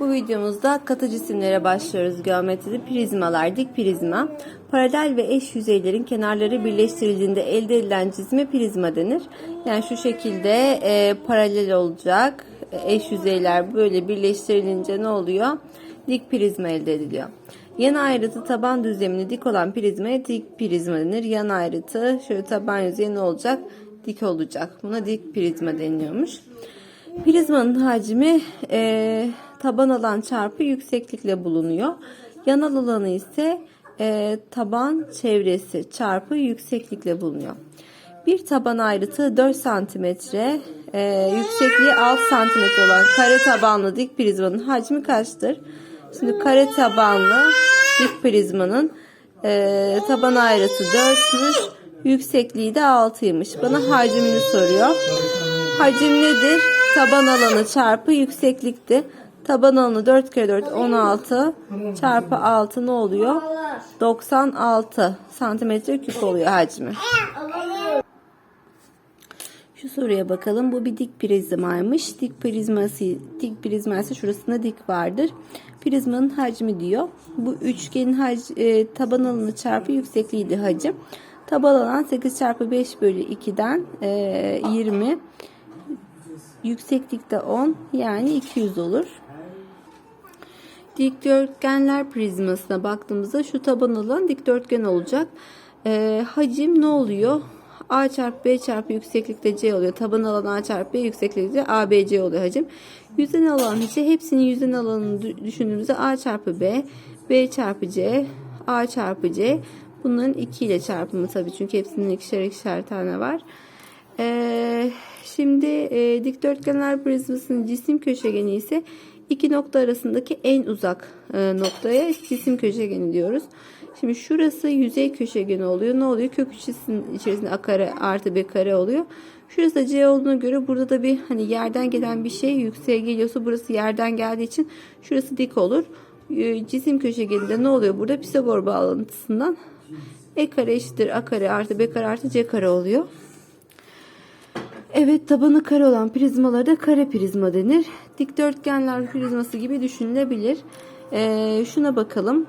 Bu videomuzda katı cisimlere başlıyoruz. Geometride prizmalar, dik prizma. Paralel ve eş yüzeylerin kenarları birleştirildiğinde elde edilen cisme prizma denir. Yani şu şekilde e, paralel olacak. E, Eş yüzeyler böyle birleştirilince ne oluyor? Dik prizma elde ediliyor. Yan ayrıtı taban düzlemini dik olan prizmaya dik prizma denir. Yan ayrıtı şöyle taban yüzeyi ne olacak? Dik olacak. Buna dik prizma deniliyormuş. Prizmanın hacmi e, taban alan çarpı yükseklikle bulunuyor. Yanal alanı ise e, taban çevresi çarpı yükseklikle bulunuyor. Bir taban ayrıtı 4 cm, e, yüksekliği 6 cm olan kare tabanlı dik prizmanın hacmi kaçtır? Şimdi kare tabanlı dik prizmanın e, taban ayrıtı 4'müş, yüksekliği de 6'ymış. Bana hacmini soruyor. Hacim nedir? Taban alanı çarpı yükseklikti. Taban alanı 4 kere 4 16 çarpı 6 ne oluyor? 96 santimetre küp oluyor hacmi. Şu soruya bakalım. Bu bir dik prizmaymış. Dik prizması, dik prizması şurasında dik vardır. Prizmanın hacmi diyor. Bu üçgenin hac, e, taban alanı çarpı yüksekliğiydi hacim. Taban alan 8 çarpı 5 bölü 2'den e, 20. Yükseklikte 10 yani 200 olur. Dikdörtgenler prizmasına baktığımızda şu taban alan dikdörtgen olacak. Ee, hacim ne oluyor? A çarpı B çarpı yükseklikte C oluyor. Taban alan A çarpı B yükseklikte A, B, C oluyor hacim. Yüzden alan ise hepsinin yüzden alanını dü- düşündüğümüzde A çarpı B, B çarpı C, A çarpı C. Bunların 2 ile çarpımı tabii çünkü hepsinin ikişer ikişer tane var. Ee, şimdi e, dikdörtgenler prizmasının cisim köşegeni ise iki nokta arasındaki en uzak e, noktaya cisim köşegeni diyoruz. Şimdi şurası yüzey köşegeni oluyor. Ne oluyor? Kök üçlüsünün içerisinde a kare artı b kare oluyor. Şurası da c olduğuna göre burada da bir hani yerden gelen bir şey yükseğe geliyorsa burası yerden geldiği için şurası dik olur. E, Cisim köşegeninde ne oluyor? Burada Pisagor bağlantısından e kare eşittir a kare artı b kare artı c kare oluyor. Evet tabanı kare olan prizmalara da kare prizma denir. Dikdörtgenler prizması gibi düşünülebilir. Ee, şuna bakalım.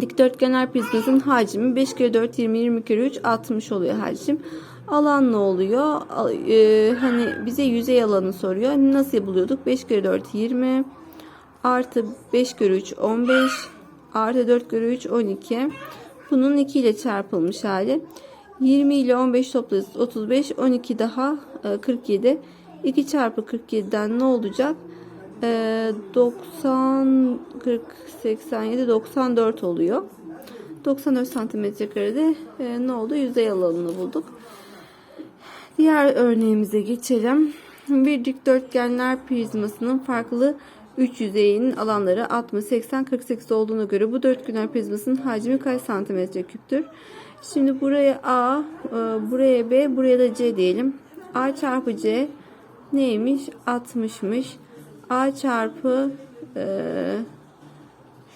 Dikdörtgenler prizmasının hacmi 5 kere 4 20 20 kere 3 60 oluyor hacim. Alan ne oluyor? Al- e, hani bize yüzey alanı soruyor. Nasıl buluyorduk? 5 kere 4 20 artı 5 kere 3 15 artı 4 kere 3 12. Bunun 2 ile çarpılmış hali. 20 ile 15 toplarız. 35 12 daha e, 47 2 çarpı 47'den ne olacak? E, 90 40 87 94 oluyor. 94 santimetre karede e, ne oldu? Yüzey alanını bulduk. Diğer örneğimize geçelim. Bir dikdörtgenler prizmasının farklı 3 yüzeyinin alanları 60 80 48 olduğuna göre bu dörtgenler prizmasının hacmi kaç santimetre küptür Şimdi buraya A, e, buraya B, buraya da C diyelim. A çarpı C neymiş? 60'mış. A çarpı e,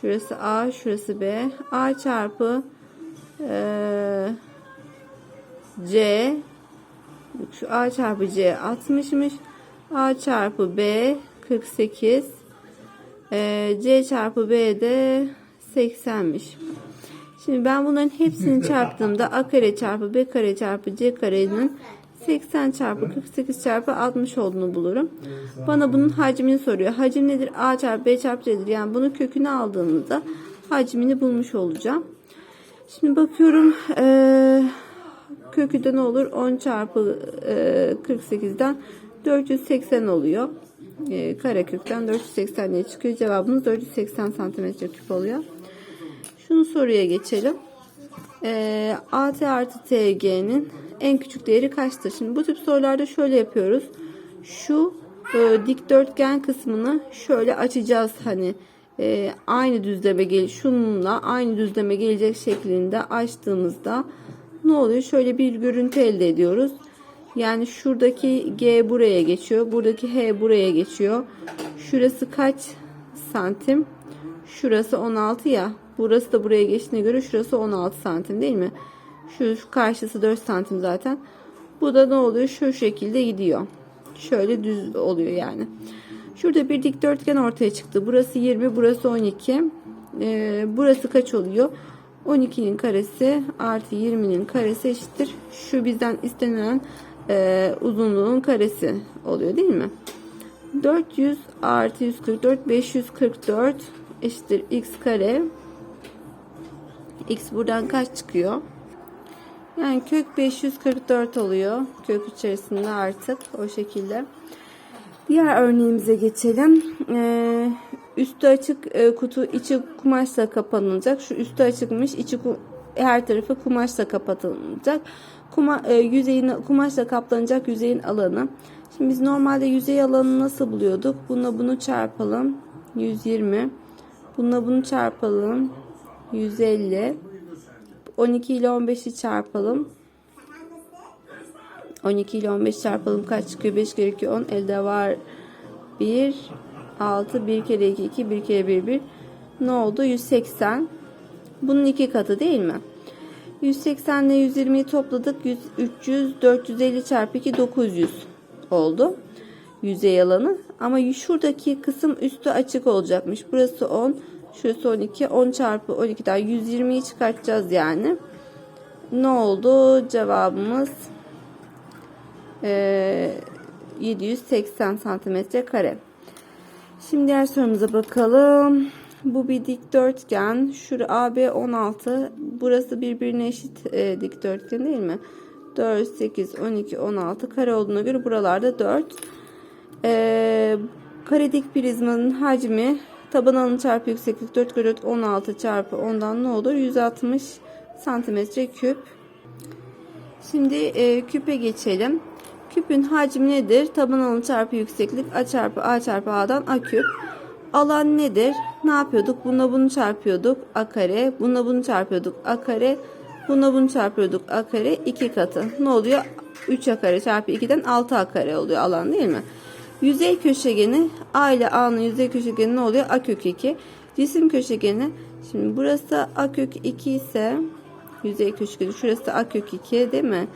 şurası A, şurası B. A çarpı e, C şu A çarpı C 60'mış. A çarpı B 48. E, C çarpı B de 80'miş. Şimdi ben bunların hepsini çarptığımda a kare çarpı b kare çarpı c karenin 80 çarpı 48 çarpı 60 olduğunu bulurum. Bana bunun hacmini soruyor. Hacim nedir? a çarpı b çarpı c'dir. Yani bunun kökünü aldığımızda hacmini bulmuş olacağım. Şimdi bakıyorum eee kökü de ne olur? 10 çarpı eee, 48'den 480 oluyor. Eee karekökten 480 diye çıkıyor. Cevabımız 480 santimetre küp oluyor. Şunu soruya geçelim. Ee, AT artı TG'nin en küçük değeri kaçtır? Şimdi bu tip sorularda şöyle yapıyoruz. Şu e, dikdörtgen kısmını şöyle açacağız. Hani e, aynı düzleme gel şununla aynı düzleme gelecek şeklinde açtığımızda ne oluyor? Şöyle bir görüntü elde ediyoruz. Yani şuradaki G buraya geçiyor. Buradaki H buraya geçiyor. Şurası kaç santim? Şurası 16 ya. Burası da buraya geçtiğine göre şurası 16 santim değil mi? Şu, karşısı 4 santim zaten. Bu da ne oluyor? Şu şekilde gidiyor. Şöyle düz oluyor yani. Şurada bir dikdörtgen ortaya çıktı. Burası 20, burası 12. Ee, burası kaç oluyor? 12'nin karesi artı 20'nin karesi eşittir. Şu bizden istenilen e, uzunluğun karesi oluyor değil mi? 400 artı 144 544 eşittir x kare. X buradan kaç çıkıyor? Yani kök 544 oluyor. Kök içerisinde artık o şekilde. Diğer örneğimize geçelim. Ee, üstü açık e, kutu içi kumaşla kapanılacak. Şu üstü açıkmış. içi her tarafı kumaşla kapatılacak. Kuma, e, yüzeyin kumaşla kaplanacak yüzeyin alanı. Şimdi biz normalde yüzey alanını nasıl buluyorduk? Bununla bunu çarpalım. 120. Bununla bunu çarpalım. 150. 12 ile 15'i çarpalım. 12 ile 15 çarpalım kaç çıkıyor? 5 kere 2 10 elde var 1 6 1 kere 2 2 1 kere 1 1 ne oldu? 180 bunun iki katı değil mi? 180 ile 120'yi topladık. 100, 300 450 çarpı 2 900 oldu. Yüzey alanı. Ama şuradaki kısım üstü açık olacakmış. Burası 10. Şurası 12. 10 çarpı 12'den 120'yi çıkartacağız yani. Ne oldu? Cevabımız ee, 780 santimetre kare. Şimdi diğer sorumuza bakalım. Bu bir dikdörtgen. Şura AB 16. Burası birbirine eşit e, dikdörtgen değil mi? 4, 8, 12, 16 kare olduğuna göre buralarda 4. E, kare dik prizmanın hacmi taban alanı çarpı yükseklik 4 kare 4 16 çarpı 10'dan ne olur? 160 santimetre küp. Şimdi e, küpe geçelim. Küpün hacmi nedir? Taban alanı çarpı yükseklik a çarpı a çarpı a'dan a küp. Alan nedir? Ne yapıyorduk? Bununla bunu çarpıyorduk. A kare. Bununla bunu çarpıyorduk. A kare. Bununla bunu çarpıyorduk. A kare. 2 katı. Ne oluyor? 3 a kare çarpı 2'den 6 a kare oluyor alan değil mi? Yüzey köşegeni A ile A'nın yüzey köşegeni ne oluyor? A kök 2. Cisim köşegeni. Şimdi burası A kök 2 ise yüzey köşegeni şurası A kök 2 değil mi?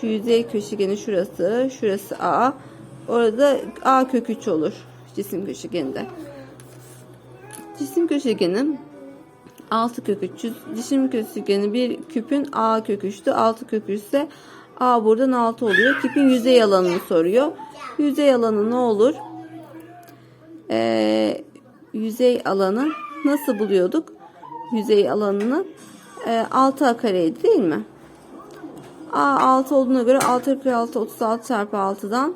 Şu yüzey köşegeni şurası. Şurası A. Orada A kök 3 olur. Cisim köşegeninde. Cisim köşegeni 6 kök 300. Cisim köşegeni bir küpün A kök 3'tü. 6 kök 3 ise A buradan 6 oluyor. Küpün yüzey alanını soruyor. Yüzey alanı ne olur? Ee, yüzey alanı nasıl buluyorduk? Yüzey alanını e, 6 kareydi değil mi? A 6 olduğuna göre 6 kere 6 36 çarpı 6'dan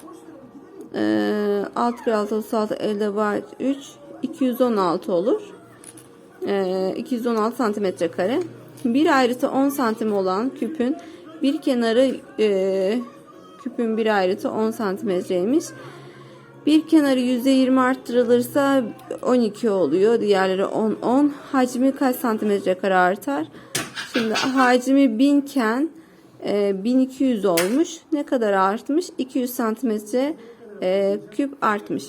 e, 6 kere 6 36 elde var 3 216 olur. E, 216 santimetre kare. Bir ayrıtı 10 santim olan küpün bir kenarı e, küpün bir ayrıtı 10 santimetreymiş. Bir kenarı %20 arttırılırsa 12 oluyor. Diğerleri 10 10. Hacmi kaç santimetre kare artar? Şimdi hacmi 1000 iken e, 1200 olmuş. Ne kadar artmış? 200 santimetre e, küp artmış.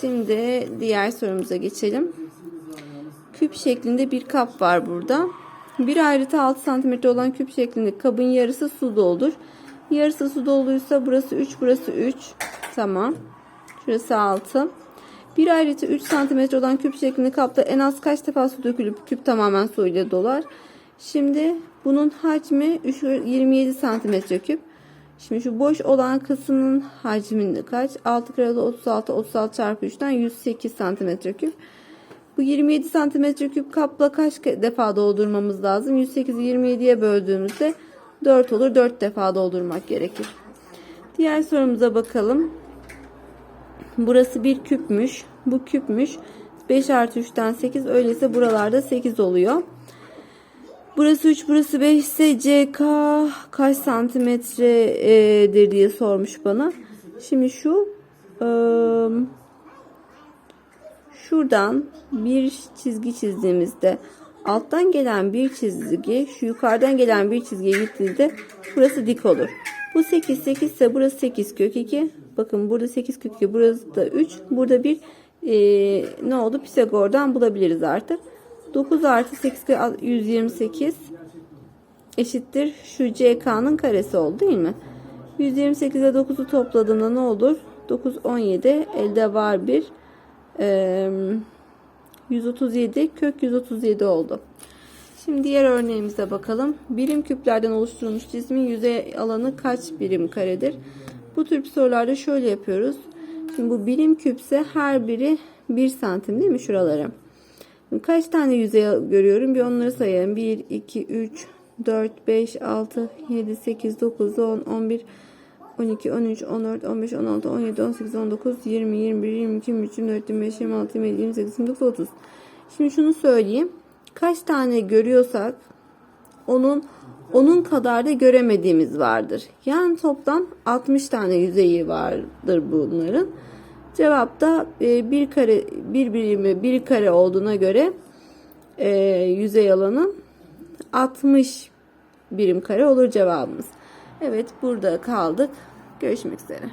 Şimdi diğer sorumuza geçelim. Küp şeklinde bir kap var burada. Bir ayrıtı 6 santimetre olan küp şeklinde kabın yarısı su doldur. Yarısı su doluysa burası 3, burası 3. Tamam. Şurası 6. Bir ayrıtı 3 santimetre olan küp şeklinde kapta en az kaç defa su dökülüp küp tamamen su ile dolar? Şimdi bunun hacmi 27 santimetre küp. Şimdi şu boş olan kısmının hacmi kaç? 6 kere 36, 36 çarpı 3'ten 108 santimetre küp. Bu 27 santimetre küp kapla kaç defa doldurmamız lazım? 108'i 27'ye böldüğümüzde 4 olur. 4 defa doldurmak gerekir. Diğer sorumuza bakalım. Burası bir küpmüş. Bu küpmüş. 5 artı 3'ten 8. Öyleyse buralarda 8 oluyor. Burası 3, burası 5 ise CK kaç santimetredir diye sormuş bana. Şimdi şu ıı, Şuradan bir çizgi çizdiğimizde alttan gelen bir çizgi şu yukarıdan gelen bir çizgiye gittiğinde burası dik olur. Bu 8 8 ise burası 8 kök 2. Bakın burada 8 kök 2 burası da 3. Burada bir e, ne oldu Pisagor'dan bulabiliriz artık. 9 artı 8 128 eşittir şu CK'nın karesi oldu değil mi? 128'e 9'u topladığında ne olur? 9 17 elde var 1 137 kök 137 oldu. Şimdi diğer örneğimize bakalım. Birim küplerden oluşturulmuş cismin yüzey alanı kaç birim karedir? Bu tür sorularda şöyle yapıyoruz. Şimdi bu birim küpse her biri 1 santim değil mi şuraları? Şimdi kaç tane yüzey görüyorum? Bir onları sayalım. 1, 2, 3, 4, 5, 6, 7, 8, 9, 10, 11, 12, 13, 14, 15, 16, 17, 18, 19, 20, 21, 22, 23, 24, 25, 26, 27, 28, 29, 30. Şimdi şunu söyleyeyim. Kaç tane görüyorsak onun onun kadar da göremediğimiz vardır. Yani toplam 60 tane yüzeyi vardır bunların. Cevap da e, bir kare bir birimi bir kare olduğuna göre e, yüzey alanı 60 birim kare olur cevabımız. Evet burada kaldık. Görüşmek üzere.